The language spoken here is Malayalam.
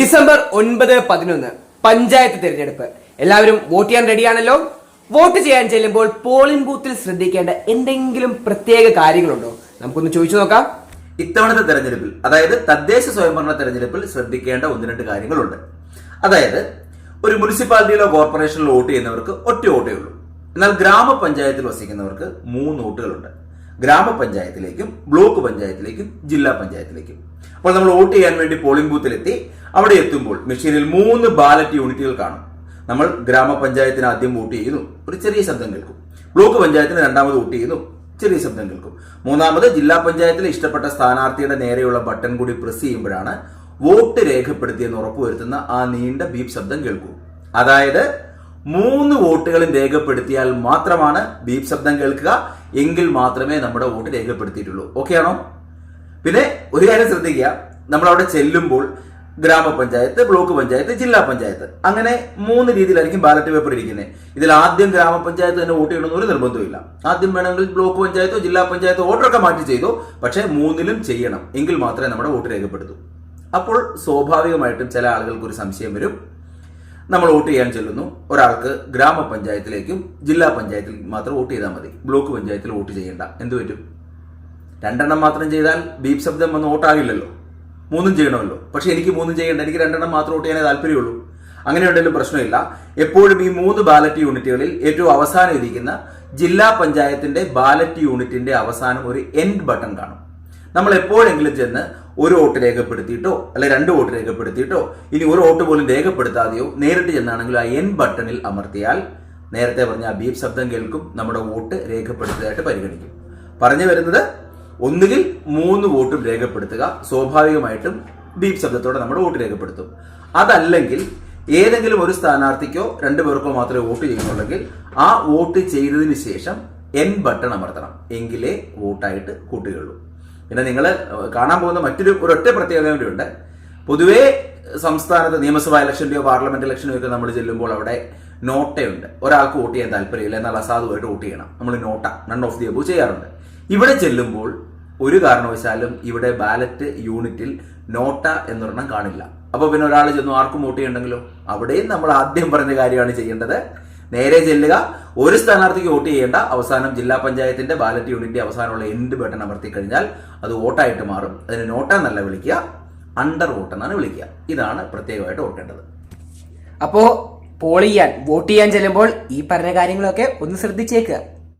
ഡിസംബർ ഒൻപത് പതിനൊന്ന് പഞ്ചായത്ത് തിരഞ്ഞെടുപ്പ്. എല്ലാവരും വോട്ട് ചെയ്യാൻ റെഡിയാണല്ലോ? വോട്ട് ചെയ്യാൻ ചെല്ലുമ്പോൾ പോളിംഗ് ബൂത്തിൽ ശ്രദ്ധിക്കേണ്ട എന്തെങ്കിലും പ്രത്യേക കാര്യങ്ങളുണ്ടോ? നമുക്കൊന്ന് ചോദിച്ചു നോക്കാം. ഇത്തവണത്തെ തെരഞ്ഞെടുപ്പിൽ അതായത് തദ്ദേശ സ്വയംഭരണ തെരഞ്ഞെടുപ്പിൽ ശ്രദ്ധിക്കേണ്ട ഒന്ന് രണ്ട് കാര്യങ്ങളുണ്ട്. അതായത് ഒരു മുനിസിപ്പാലിറ്റിയിലോ കോർപ്പറേഷനിലോ വോട്ട് ചെയ്യുന്നവർക്ക് ഒറ്റ വോട്ടേ ഉള്ളൂ. എന്നാൽ ഗ്രാമപഞ്ചായത്തിൽ വസിക്കുന്നവർക്ക് മൂന്ന് വോട്ടുകളുണ്ട്. ഗ്രാമപഞ്ചായത്തിലേക്കും ബ്ലോക്ക് പഞ്ചായത്തിലേക്കും ജില്ലാ പഞ്ചായത്തിലേക്കും. അപ്പോൾ നമ്മൾ വോട്ട് ചെയ്യാൻ വേണ്ടി പോളിംഗ് ബൂത്തിലെത്തി അവിടെ എത്തുമ്പോൾ മെഷീനിൽ മൂന്ന് ബാലറ്റ് യൂണിറ്റുകൾ കാണും. നമ്മൾ ഗ്രാമപഞ്ചായത്തിന് ആദ്യം വോട്ട് ചെയ്യുന്നു ഒരു ചെറിയ ശബ്ദം കേൾക്കും. ബ്ലോക്ക് പഞ്ചായത്തിന് രണ്ടാമത് വോട്ട് ചെയ്യുന്നു ചെറിയ ശബ്ദം കേൾക്കും. മൂന്നാമത് ജില്ലാ പഞ്ചായത്തിലെ ഇഷ്ടപ്പെട്ട സ്ഥാനാർത്ഥിയുടെ നേരെയുള്ള ബട്ടൺ കൂടി പ്രസ് ചെയ്യുമ്പോഴാണ് വോട്ട് രേഖപ്പെടുത്തിയെന്ന് ഉറപ്പുവരുത്തുന്ന ആ നീണ്ട ബീപ് ശബ്ദം കേൾക്കൂ. അതായത് മൂന്ന് വോട്ടുകളും രേഖപ്പെടുത്തിയാൽ മാത്രമാണ് ബീപ് ശബ്ദം കേൾക്കുക. എങ്കിൽ മാത്രമേ നമ്മുടെ വോട്ട് രേഖപ്പെടുത്തിയിട്ടുള്ളൂ. ഓക്കെ ആണോ? പിന്നെ ഒരു കാര്യം ശ്രദ്ധിക്കുക. നമ്മൾ അവിടെ ചെല്ലുമ്പോൾ ഗ്രാമപഞ്ചായത്ത് ബ്ലോക്ക് പഞ്ചായത്ത് ജില്ലാ പഞ്ചായത്ത്. അങ്ങനെ മൂന്ന് രീതിയിലായിരിക്കും ബാലറ്റ് പേപ്പർ ഇരിക്കുന്നത്. ഇതിൽ ആദ്യം ഗ്രാമപഞ്ചായത്ത് തന്നെ വോട്ട് ചെയ്യണമെന്ന് ഒരു നിർബന്ധമില്ല ആദ്യം വേണമെങ്കിൽ ബ്ലോക്ക് പഞ്ചായത്തോ ജില്ലാ പഞ്ചായത്തോ വോട്ടറൊക്കെ മാറ്റി ചെയ്തു. പക്ഷേ മൂന്നിലും ചെയ്യണം. എങ്കിൽ മാത്രമേ നമ്മുടെ വോട്ട് രേഖപ്പെടുത്തൂ. അപ്പോൾ സ്വാഭാവികമായിട്ടും ചില ആളുകൾക്ക് ഒരു സംശയം വരും. നമ്മൾ വോട്ട് ചെയ്യാൻ ചെല്ലുന്നു. ഒരാൾക്ക് ഗ്രാമപഞ്ചായത്തിലേക്കും ജില്ലാ പഞ്ചായത്തിലേക്കും മാത്രം വോട്ട് ചെയ്താൽ മതി. ബ്ലോക്ക് പഞ്ചായത്തിൽ വോട്ട് ചെയ്യേണ്ട. എന്ത് പറ്റും? രണ്ടെണ്ണം മാത്രം ചെയ്താൽ ബീപ് ശബ്ദം വന്ന് വോട്ടാകില്ലല്ലോ. മൂന്നും ചെയ്യണമല്ലോ. പക്ഷെ എനിക്ക് മൂന്നും ചെയ്യേണ്ട. എനിക്ക് രണ്ടെണ്ണം മാത്രം വോട്ട് ചെയ്യാനേ താല്പര്യമുള്ളൂ. അങ്ങനെ ഉണ്ടെങ്കിലും പ്രശ്നമില്ല. എപ്പോഴും ഈ മൂന്ന് ബാലറ്റ് യൂണിറ്റുകളിൽ ഏറ്റവും അവസാനം ഇരിക്കുന്ന ജില്ലാ പഞ്ചായത്തിന്റെ ബാലറ്റ് യൂണിറ്റിന്റെ അവസാനം ഒരു എൻഡ് ബട്ടൺ കാണും. നമ്മൾ എപ്പോഴെങ്കിലും ചെന്ന് ഒരു വോട്ട് രേഖപ്പെടുത്തിയിട്ടോ അല്ലെ രണ്ട് വോട്ട് രേഖപ്പെടുത്തിയിട്ടോ ഇനി ഒരു വോട്ട് പോലും രേഖപ്പെടുത്താതെയോ നേരിട്ട് ചെന്നാണെങ്കിലും ആ എൻ ബട്ടണിൽ അമർത്തിയാൽ നേരത്തെ പറഞ്ഞ ആ ബീപ് ശബ്ദം കേൾക്കും നമ്മുടെ വോട്ട് രേഖപ്പെടുത്തിയതായിട്ട് പരിഗണിക്കും. പറഞ്ഞു വരുന്നത് ഒന്നുകിൽ മൂന്ന് വോട്ടും രേഖപ്പെടുത്തുക സ്വാഭാവികമായിട്ടും ബീപ് ശബ്ദത്തോടെ നമ്മുടെ വോട്ട് രേഖപ്പെടുത്തും. അതല്ലെങ്കിൽ ഏതെങ്കിലും ഒരു സ്ഥാനാർത്ഥിക്കോ രണ്ടു പേർക്കോ മാത്രമേ വോട്ട് ചെയ്യുന്നുള്ളെങ്കിൽ ആ വോട്ട് ചെയ്തതിന് ശേഷം എൻ ബട്ടൺ അമർത്തണം. എങ്കിലേ വോട്ടായിട്ട് കൂട്ടുകയുള്ളൂ. പിന്നെ നിങ്ങൾ കാണാൻ പോകുന്ന മറ്റൊരു ഒരൊറ്റ പ്രത്യേകത കൂടിയുണ്ട്. പൊതുവേ സംസ്ഥാനത്ത് നിയമസഭാ ഇലക്ഷന്റെയോ പാർലമെന്റ് ഇലക്ഷനോ ഒക്കെ നമ്മൾ ചെല്ലുമ്പോൾ അവിടെ നോട്ടയുണ്ട്. ഒരാൾക്ക് വോട്ട് ചെയ്യാൻ താല്പര്യമില്ല എന്നാൽ അസാധുവായിട്ട് വോട്ട് ചെയ്യണം. നമ്മൾ NOTA none of the Abu ചെയ്യാറുണ്ട്. ഇവിടെ ചെല്ലുമ്പോൾ ഒരു കാരണവശാലും ഇവിടെ ബാലറ്റ് യൂണിറ്റിൽ നോട്ട എന്നൊരെണ്ണം കാണില്ല. അപ്പോൾ പിന്നെ ഒരാൾ ചെന്നു ആർക്കും വോട്ട് ചെയ്യണ്ടെങ്കിലോ? അവിടെയും നമ്മൾ ആദ്യം പറഞ്ഞ കാര്യമാണ് ചെയ്യേണ്ടത്. നേരെ ചെല്ലുക. ഒരു സ്ഥാനാർത്ഥിക്ക് വോട്ട് ചെയ്യേണ്ട അവസാനം ജില്ലാ പഞ്ചായത്തിന്റെ ബാലറ്റ് യൂണിറ്റിന്റെ അവസാനമുള്ള എൻഡ് ബട്ടൺ അമർത്തി കഴിഞ്ഞാൽ അത് വോട്ടായിട്ട് മാറും. അതിന് നോട്ട എന്നല്ല വിളിക്കുക. അണ്ടർ വോട്ട് എന്നാണ് വിളിക്കുക. ഇതാണ് പ്രത്യേകമായിട്ട് ഓർക്കേണ്ടത്. അപ്പോ പോൾ ചെയ്യാൻ വോട്ട് ചെയ്യാൻ ചെല്ലുമ്പോൾ ഈ പറഞ്ഞ കാര്യങ്ങളൊക്കെ ഒന്ന് ശ്രദ്ധിച്ചേക്കുക.